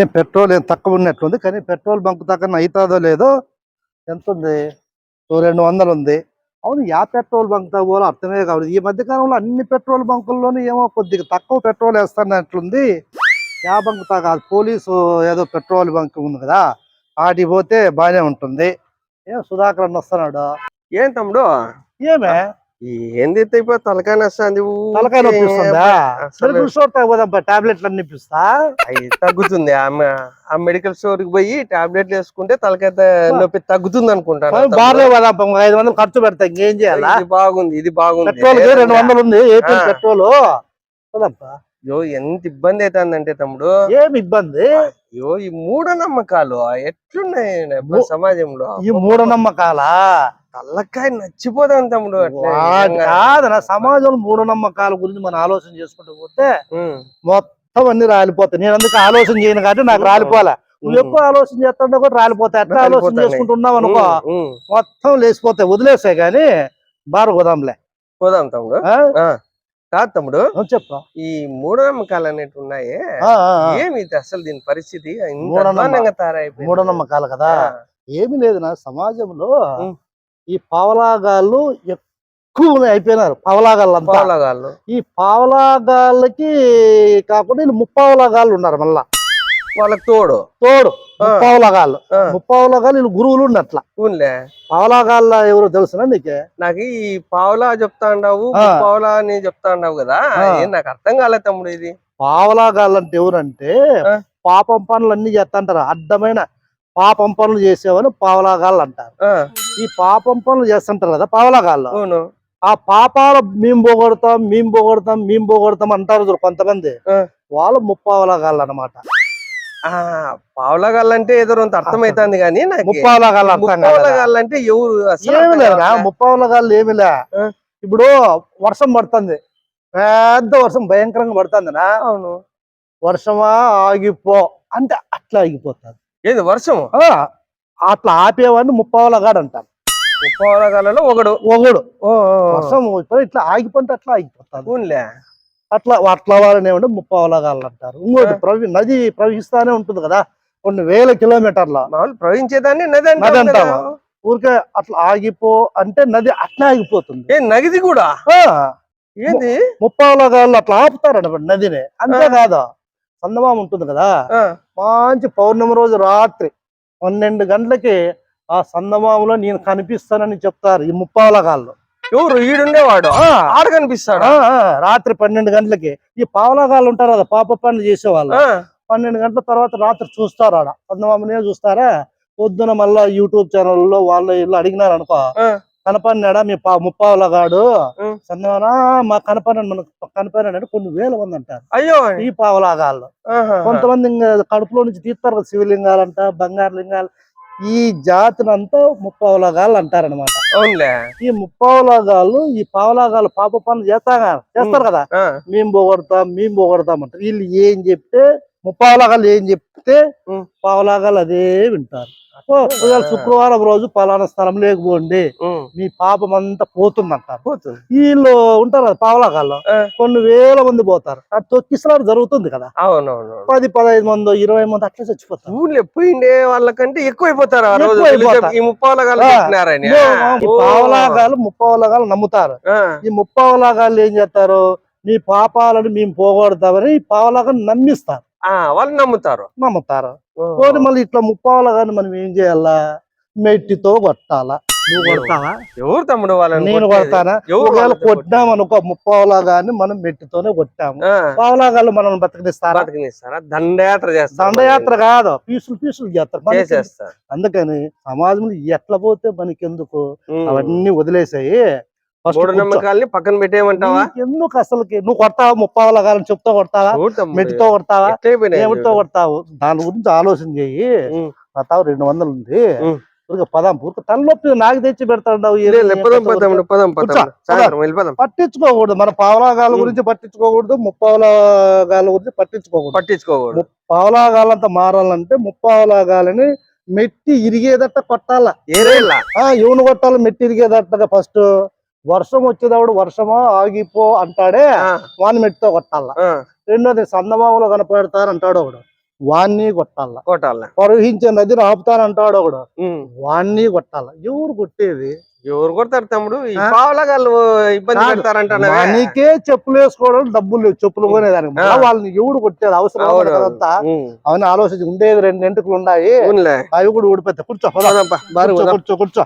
ఏం పెట్రోల్ ఏం తక్కువ ఉన్నట్లుంది కానీ పెట్రోల్ బంక్ తగ్గన అవుతుందో లేదో ఎంత ఉంది రెండు వందలు ఉంది. అవును యా పెట్రోల్ బంక్ తగ్గోలో అర్థమే కాదు ఈ మధ్య కాలంలో అన్ని పెట్రోల్ బంకుల్లోనూ ఏమో కొద్దిగా తక్కువ పెట్రోల్ వేస్తున్నట్లుంది. యా బంక్ తగ్గ పోలీసు ఏదో పెట్రోల్ బంక్ ఉంది కదా ఆటికి పోతే బాగానే ఉంటుంది. ఏం సుధాకర్ అన్న వస్తున్నాడు? ఏం తమ్ముడు? ఏమే? ఏంది ఇప్పుడు తలకాయ నస్తుంది? తలకాయ నొప్పి వస్తుందా మెడికల్ స్టోర్ తగ్గపోదాం టాబ్లెట్లు అన్ని ఇప్పిస్తా. తగ్గుతుంది. ఆ మెడికల్ స్టోర్కి పోయి టాబ్లెట్లు వేసుకుంటే తలకాయ నొప్పి తగ్గుతుంది అనుకుంటాను బార్లే పోదాం ఐదు వందలు ఖర్చు పెడతా ఇంకేం చేయాలా? ఇది బాగుంది ఇది బాగుంది. పెట్రోల్ రెండు వందలు ఉంది ఏపీ. పెట్రోల్. అయ్యో ఎంత ఇబ్బంది అవుతుందంటే తమ్ముడు. ఏమి ఇబ్బంది? అయ్యో ఈ మూఢనమ్మకాలు ఎట్లున్నాయి? సమాజంలో? ఈ మూఢనమ్మకాల? తలకాయ నచ్చిపోతాను తమ్ముడు. కాదన సమాజంలో మూఢనమ్మకాల గురించి మనం ఆలోచన చేసుకుంటూ పోతే మొత్తం అన్ని రాలిపోతాయి. నేను అందుకు ఆలోచన చేయను కాబట్టి నాకు రాలిపోలే నువ్వు ఎక్కువ ఆలోచన చేస్తుంటే కూడా రాలిపోతాయి. ఎట్లా ఆలోచన. చేసుకుంటున్నావు అనుకో. మొత్తం లేచిపోతాయి. వదిలేసాయి కానీ బారు పోదాంలే పోదాం తమ్ముడు. కాదు తమ్ముడు. చెప్పు. ఈ మూఢనమ్మకాలు అనేవి ఉన్నాయి. ఏమి అసలు దీని పరిస్థితి? మూఢనమ్మకాలు. కదా. ఏమీ లేదు నా సమాజంలో. ఈ పావలాగాళ్ళు ఎక్కువ అయిపోయినారు పావలాగాళ్ళు పావులగాళ్ళు. ఈ పావలాగాళ్ళకి కాకుండా వీళ్ళు ముప్పావలాగాళ్ళు ఉన్నారు మళ్ళా. వాళ్ళకి తోడు. తోడు. ముప్పావలాగాళ్ళు. ముప్పావలాగాళ్ళు వీళ్ళు గురువులు ఉన్నట్ల. ఊన్లే. పావలాగాళ్ళ ఎవరు తెలుసునా నీకే? నాకు ఈ పావులా చెప్తా ఉండవు. పావులా అని చెప్తా ఉండవు కదా? నాకు అర్థం కాలేదు తమ్ముడు ఇది. పావలాగాళ్ళు అంటే ఎవరంటే. పాపం పనులు అన్ని చేస్తుంటారు అడ్డమైన పాపం పనులు చేసేవాళ్ళు పావలాగాళ్ళు అంటారు. ఆ, ఈ పాపం పనులు చేస్తుంటారు కదా పావలాగాళ్ళు. ఆ పాపాల మేము పోగొడతాం మేము పోగొడతాం మేము పోగొడతాం అంటారు చూడు కొంతమంది. వాళ్ళు ముప్పావలగాళ్ళు అనమాట ఆ పావులగాళ్ళు అంటే ఏదో కొంత అర్థమైతుంది కానీ నాకు ముప్పావలగాళ్ళు అర్థం కాదు ముప్పావులగాళ్ళు అంటే ఎవరు ఏమి అర్థం లేదురా కావట్లే. ముప్పావలగాళ్ళు ఏమి లే. ఆ. ఇప్పుడు వర్షం పడుతుంది. పెద్ద వర్షం భయంకరంగా పడుతుందినా. అవును. వర్షమా ఆగిపో. అంటే అట్లా ఆగిపోతుంది ఏది వర్షము? ఆ, అట్లా ఆపేవాడిని ముప్పావలగాడు అంటారు పావులగాళ్ళలో ఒకడు. ఒకడు. వర్షం ఇట్లా ఆగిపోతే అట్లా ఆగిపోతుంది ఊన్లే. అట్లా అట్లా వాళ్ళని ఏమంటే ముప్పావలగాళ్ళు అంటారు ఇంకోటి ప్రవి నది ప్రవహిస్తానే ఉంటుంది కదా కొన్ని వేల కిలోమీటర్ల. ప్రవహించేదాన్ని నది నది అంటాం కదా. అంటావా? ఊరికే అట్లా ఆగిపో అంటే నది అట్లా ఆగిపోతుంది. ఏ నగిది కూడా? ఏంది? ముప్పావలగాళ్ళు అట్లా ఆపుతారంట నదిని. అంతేకాదు? చందమామ ఉంటుంది కదా? మంచి పౌర్ణమి రోజు రాత్రి పన్నెండు గంటలకి ఆ సందమామలో నేను కనిపిస్తానని చెప్తారు ఈ ముప్పావలగాళ్ళు ఎవరు? ఈడుండేవాడు? ఆడ కనిపిస్తాడు? రాత్రి పన్నెండు గంటలకి ఈ పావలగాళ్ళు ఉంటారు కదా పాప పనులు చేసేవాళ్ళు. పన్నెండు గంటల తర్వాత రాత్రి చూస్తారు ఆడ. చందమామనే చూస్తారా? పొద్దున మళ్ళా యూట్యూబ్ ఛానల్లో వాళ్ళు ఇల్లు అడిగినారు అనుకో. కనపడినాడా? మీ పా ముప్పావలగాడు. చందమానా మా కనపడినాడు మనకు కనపడినాడు. కొన్ని వేల మంది అంటారు. అయ్యో. ఈ పావలాగాళ్ళు. కొంతమంది ఇంకా కడుపులో నుంచి తీస్తారు కదా శివలింగాలంట బంగారు లింగాలు. ఈ జాతినంతా ముప్పావలాగాళ్ళు అంటారనమాట ఈ ముప్పావలాగాళ్ళు ఈ పావలాగాళ్ళు పాప పనులు చేస్తాగా చేస్తారు కదా. మేము పోగొడతాం మేము పోగొడతాం అంటారు. వీళ్ళు ఏం చెప్తే ముప్పావలాగాళ్ళు ఏం చెప్తే ఉం. పావలాగాళ్ళు అదే వింటారు. ఇవాళ శుక్రవారం రోజు పలానా స్థలం లేకపోండి మీ పాపం అంతా పోతుంది. అంటారు పోతుంది వీళ్ళు ఉంటారు కదా. కొన్ని వేల మంది పోతారు. ఆ తొక్కిసలాడు జరుగుతుంది కదా. అవునవును పది పదహైదు మంది ఇరవై మంది అట్లా చచ్చిపోతారు. ఊళ్ళో పోయిండే వాళ్ళకంటే ఎక్కువైపోతారు. పావలాగాలు ముప్పావలాగాలు నమ్ముతారు. ఈ ముప్పావలాగాళ్ళు ఏం చేస్తారు? మీ పాపాలను మేము పోగొడతామని ఈ పావలాగాన్ని నమ్మిస్తారు. వాళ్ళు నమ్ముతారు. నమ్ముతారు. పోనీ మళ్ళీ ఇట్లా ముప్పావలాగాన్ని మనం ఏం చేయాలా? మెట్టితో కొట్టాలా? నువ్వు కొడతావా? ఎవరు తమ్ముడు వాళ్ళని నేను? కొడతానా? ఎవరు ఒకవేళ కొట్టినాం అనుకో ముప్పావలాగాన్ని మనం మెట్టితోనే కొట్టాము. ఆ, పావలాగాళ్ళు మనం బతికిస్తారా బతికినిస్తారా? దండయాత్ర చేస్తారు దండయాత్ర కాదు పీసులు పీసులు చేస్తారు మనకి. చేసేస్తారు. అందుకని సమాజంలో ఎట్లా పోతే మనకి ఎందుకు. అవన్నీ వదిలేసాయి. మూఢనమ్మకాల్ని పక్కన పెట్టేయమంటావా? ఎందుకు అసలుకి? నువ్వు కొడతావా? ముప్పావలాగాలని చెప్తా కొడతావా. మెట్టితో కొడతావా? ఏమిటితో. కొడతావు? దాని గురించి ఆలోచన చెయ్యి. నా తావు రెండు వందలు ఉంది. పదాం పూర్తి. తలనొప్పి నాకు తెచ్చి పెడతాడు పట్టించుకోకూడదు. మన పావలాగాల. గురించి పట్టించుకోకూడదు. ముప్పావలాగాల గురించి పట్టించుకోకూడదు. పట్టించుకోకూడదు. పావలాగాలంతా మారాలంటే ముప్పావలాగాలని మెట్టి ఇరిగేదట్ట కొట్టాల. ఎవను కొట్టాలి మెట్టి ఇరిగేదట్టగా ఫస్ట్ వర్షం వచ్చేటప్పుడు వర్షమా ఆగిపో అంటాడే వాని మెట్టితో కొట్టాల. రెండోది సందమామలో కనపడతారు అంటాడు ఒకడు. వాణ్ణి కొట్టాల. కొట్టాల. ప్రవహించే నదిని ఆపుతానంటాడు ఒకడు. వాణ్ణి కొట్టాల. ఎవరు కొట్టేది? ఎవరు కొడతారు తమ్ముడు? పావులగాళ్ళు ఇబ్బంది కాదు. పెడతారంటానే. మనకే చెప్పులు వేసుకోవడం డబ్బులు లేవు. చెప్పులు కొనేదానికి. వాళ్ళని ఎవడు కొట్టేది? అవసరం. కదంతా అవన్నీ ఆలోచించి ఉండేది రెండు ఎంటుకలు ఉన్నాయి. అవి కూడా ఊడిపోతాయి. కూర్చో కూర్చో. కూర్చో.